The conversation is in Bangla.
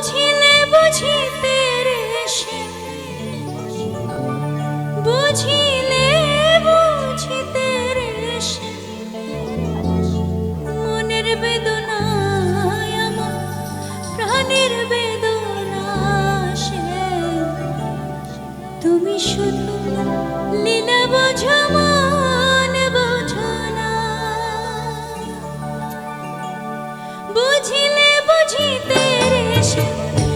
বুঝিলে বুঝিতে রে সে বুঝিলে বুঝিতে রে সে মনের বেদনায় প্রাণের বেদনা সে তুমি শুধু লীলা বোঝো না বুঝিলে বুঝিতে deixe